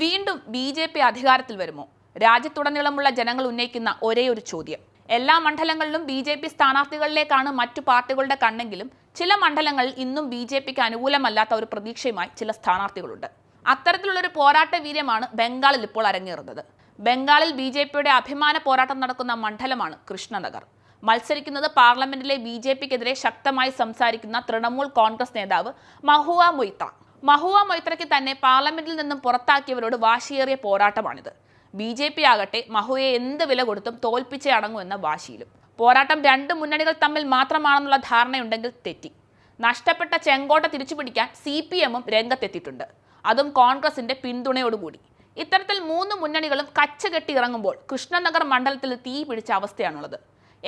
വീണ്ടും B J P അധികാരത്തിൽ വരുമോ? രാജ്യത്തുടനീളമുള്ള ജനങ്ങൾ ഉന്നയിക്കുന്ന ഒരേ ഒരു ചോദ്യം. എല്ലാ മണ്ഡലങ്ങളിലും ബി ജെ പി സ്ഥാനാർത്ഥികളിലേക്കാണ് മറ്റു പാർട്ടികളുടെ കണ്ണെങ്കിലും ചില മണ്ഡലങ്ങളിൽ ഇന്നും ബി ജെ പിക്ക് അനുകൂലമല്ലാത്ത ഒരു പ്രതീക്ഷയുമായി ചില സ്ഥാനാർത്ഥികളുണ്ട്. അത്തരത്തിലുള്ള ഒരു പോരാട്ട വീര്യമാണ് ബംഗാളിൽ ഇപ്പോൾ അരങ്ങേറുന്നത്. ബംഗാളിൽ ബി ജെ പിയുടെ അഭിമാന പോരാട്ടം നടക്കുന്ന മണ്ഡലമാണ് കൃഷ്ണനഗർ. മത്സരിക്കുന്നത് പാർലമെന്റിലെ ബി ജെ പിക്കെതിരെ ശക്തമായി സംസാരിക്കുന്ന തൃണമൂൽ കോൺഗ്രസ് നേതാവ് മഹുവ മൊയ്ത്ത മഹുവ മൊയ്ത്രയ്ക്ക് തന്നെ പാർലമെന്റിൽ നിന്നും പുറത്താക്കിയവരോട് വാശിയേറിയ പോരാട്ടമാണിത്. ബി ജെ പി ആകട്ടെ മഹുവയെ എന്ത് വില കൊടുത്തും തോൽപ്പിച്ചേ അടങ്ങുമെന്ന വാശിയിലും. പോരാട്ടം രണ്ട് മുന്നണികൾ തമ്മിൽ മാത്രമാണെന്നുള്ള ധാരണയുണ്ടെങ്കിൽ തെറ്റി. നഷ്ടപ്പെട്ട ചെങ്കോട്ട തിരിച്ചുപിടിക്കാൻ സി പി എമ്മും രംഗത്തെത്തിയിട്ടുണ്ട്. അതും കോൺഗ്രസിന്റെ പിന്തുണയോടുകൂടി. ഇത്തരത്തിൽ മൂന്ന് മുന്നണികളും കച്ചകെട്ടി ഇറങ്ങുമ്പോൾ കൃഷ്ണനഗർ മണ്ഡലത്തിൽ തീ പിടിച്ച അവസ്ഥയാണുള്ളത്.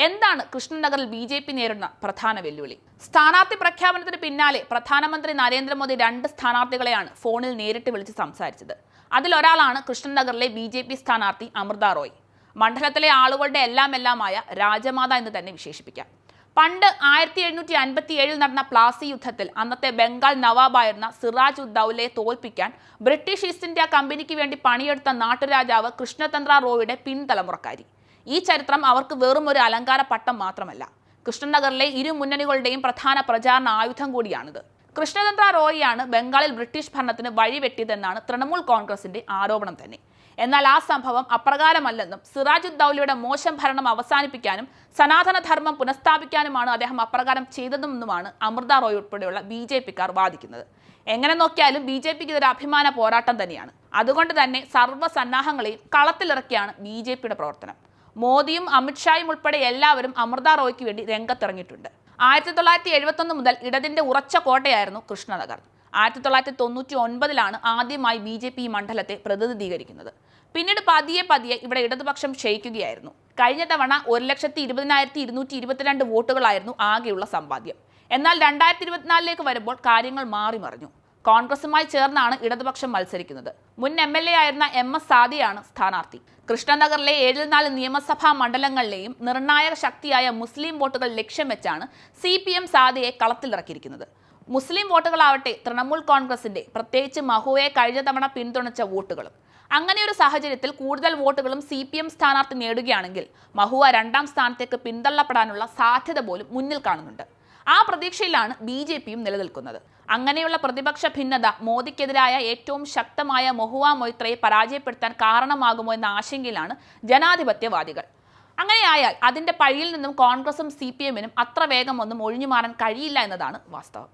എന്താണ് കൃഷ്ണനഗറിൽ ബി ജെ പി നേരിടുന്ന പ്രധാന വെല്ലുവിളി? സ്ഥാനാർത്ഥി പ്രഖ്യാപനത്തിന് പിന്നാലെ പ്രധാനമന്ത്രി നരേന്ദ്രമോദി രണ്ട് സ്ഥാനാർത്ഥികളെയാണ് ഫോണിൽ നേരിട്ട് വിളിച്ച് സംസാരിച്ചത്. അതിലൊരാളാണ് കൃഷ്ണനഗറിലെ ബി ജെ പി സ്ഥാനാർത്ഥി അമൃത റോയ്. മണ്ഡലത്തിലെ ആളുകളുടെ എല്ലാം എല്ലാമായ രാജമാത എന്ന് തന്നെ വിശേഷിപ്പിക്കാം. പണ്ട് ആയിരത്തി എഴുന്നൂറ്റി അൻപത്തി ഏഴിൽ നടന്ന പ്ലാസി യുദ്ധത്തിൽ അന്നത്തെ ബംഗാൾ നവാബായിരുന്ന സിറാജ് ഉദ്ദൌലയെ തോൽപ്പിക്കാൻ ബ്രിട്ടീഷ് ഈസ്റ്റ് ഇന്ത്യ കമ്പനിക്ക് വേണ്ടി പണിയെടുത്ത നാട്ടുരാജാവ് കൃഷ്ണതന്ത്ര റോയുടെ പിൻതലമുറക്കാരി. ഈ ചരിത്രം അവർക്ക് വെറും ഒരു അലങ്കാര പട്ടം മാത്രമല്ല. കൃഷ്ണനഗറിലെ ഇരു മുന്നണികളുടെയും പ്രധാന പ്രചാരണ ആയുധം കൂടിയാണിത്. കൃഷ്ണതന്ത്ര റോയിയാണ് ബംഗാളിൽ ബ്രിട്ടീഷ് ഭരണത്തിന് വഴിവെട്ടിയതെന്നാണ് തൃണമൂൽ കോൺഗ്രസിന്റെ ആരോപണം തന്നെ. എന്നാൽ ആ സംഭവം അപ്രകാരമല്ലെന്നും സിറാജുദ്ദൌലയുടെ മോശം ഭരണം അവസാനിപ്പിക്കാനും സനാതനധർമ്മം പുനഃസ്ഥാപിക്കാനുമാണ് അദ്ദേഹം അപ്രകാരം ചെയ്തതെന്നുമാണ് അമൃത റോയ് ഉൾപ്പെടെയുള്ള ബി ജെ പിക്കാർ വാദിക്കുന്നത്. എങ്ങനെ നോക്കിയാലും ബി ജെ പിക്ക് ഇതൊരു അഭിമാന പോരാട്ടം തന്നെയാണ്. അതുകൊണ്ട് തന്നെ സർവസന്നാഹങ്ങളെയും കളത്തിലിറക്കിയാണ് ബി ജെ പിയുടെ പ്രവർത്തനം. മോദിയും അമിത്ഷായും ഉൾപ്പെടെ എല്ലാവരും അമൃത റോയ്ക്ക് വേണ്ടി രംഗത്തിറങ്ങിയിട്ടുണ്ട്. ആയിരത്തി തൊള്ളായിരത്തി എഴുപത്തൊന്ന് മുതൽ ഇടതിന്റെ ഉറച്ച കോട്ടയായിരുന്നു കൃഷ്ണനഗർ. ആയിരത്തി തൊള്ളായിരത്തി തൊണ്ണൂറ്റി ഒൻപതിലാണ് ആദ്യമായി ബി ജെ പി മണ്ഡലത്തെ പ്രതിനിധീകരിക്കുന്നത്. പിന്നീട് പതിയെ പതിയെ ഇവിടെ ഇടതുപക്ഷം ക്ഷയിക്കുകയായിരുന്നു. കഴിഞ്ഞ തവണ ഒരു ലക്ഷത്തി ഇരുപതിനായിരത്തി ഇരുന്നൂറ്റി ഇരുപത്തിരണ്ട് വോട്ടുകളായിരുന്നു ആകെയുള്ള സമ്പാദ്യം. എന്നാൽ രണ്ടായിരത്തി ഇരുപത്തിനാലിലേക്ക് വരുമ്പോൾ കാര്യങ്ങൾ മാറി മറിഞ്ഞു. കോൺഗ്രസുമായി ചേർന്നാണ് ഇടതുപക്ഷം മത്സരിക്കുന്നത്. മുൻ എം എൽ എ ആയിരുന്ന എം എസ് സാദിയാണ് സ്ഥാനാർത്ഥി. കൃഷ്ണനഗറിലെ ഏഴിൽ നാല് നിയമസഭാ മണ്ഡലങ്ങളിലെയും നിർണായക ശക്തിയായ മുസ്ലിം വോട്ടുകൾ ലക്ഷ്യം വെച്ചാണ് സി പി എം സാദിയെ കളത്തിലിറക്കിയിരിക്കുന്നത്. മുസ്ലിം വോട്ടുകളാവട്ടെ തൃണമൂൽ കോൺഗ്രസിന്റെ പ്രത്യേകിച്ച് മഹുവയെ കഴിഞ്ഞ തവണ പിന്തുണച്ച വോട്ടുകളും. അങ്ങനെ ഒരു സാഹചര്യത്തിൽ കൂടുതൽ വോട്ടുകളും സി പി എം സ്ഥാനാർത്ഥി നേടുകയാണെങ്കിൽ മഹുവ രണ്ടാം സ്ഥാനത്തേക്ക് പിന്തള്ളപ്പെടാനുള്ള സാധ്യത പോലും മുന്നിൽ കാണുന്നുണ്ട്. ആ പ്രതീക്ഷയിലാണ് ബി ജെ പിയും നിലനിൽക്കുന്നത്. അങ്ങനെയുള്ള പ്രതിപക്ഷ ഭിന്നത മോദിക്കെതിരായ ഏറ്റവും ശക്തമായ മൊഹുവ മൊയ്ത്രയെ പരാജയപ്പെടുത്താൻ കാരണമാകുമോ എന്ന ആശങ്കയിലാണ് ജനാധിപത്യവാദികൾ. അങ്ങനെയായാൽ അതിന്റെ പഴിയിൽ നിന്നും കോൺഗ്രസും സി പി എമ്മിനും അത്ര വേഗമൊന്നും ഒഴിഞ്ഞു മാറാൻ കഴിയില്ല എന്നതാണ് വാസ്തവം.